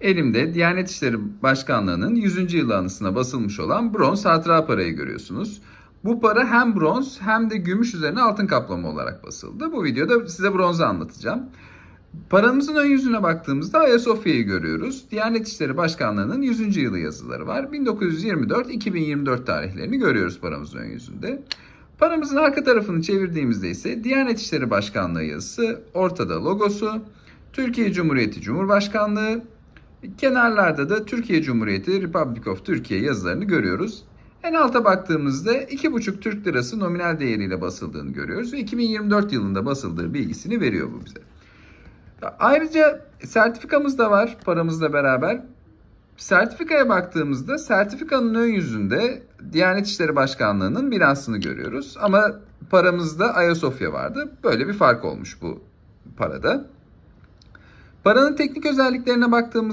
Elimde Diyanet İşleri Başkanlığı'nın 100. yılı anısına basılmış olan bronz hatıra parayı görüyorsunuz. Bu para hem bronz hem de gümüş üzerine altın kaplama olarak basıldı. Bu videoda size bronzu anlatacağım. Paramızın ön yüzüne baktığımızda Ayasofya'yı görüyoruz. Diyanet İşleri Başkanlığı'nın 100. yılı yazıları var. 1924-2024 tarihlerini görüyoruz paramızın ön yüzünde. Paramızın arka tarafını çevirdiğimizde ise Diyanet İşleri Başkanlığı yazısı, ortada logosu, Türkiye Cumhuriyeti Cumhurbaşkanlığı, kenarlarda da Türkiye Cumhuriyeti Republic of Türkiye yazılarını görüyoruz. En alta baktığımızda 2,5 Türk Lirası nominal değeriyle basıldığını görüyoruz ve 2024 yılında basıldığı bilgisini veriyor bu bize. Ayrıca sertifikamız da var paramızla beraber. Sertifikaya baktığımızda sertifikanın ön yüzünde Diyanet İşleri Başkanlığı'nın binasını görüyoruz. Ama paramızda Ayasofya vardı. Böyle bir fark olmuş bu parada. Paranın teknik özelliklerine baktığımızda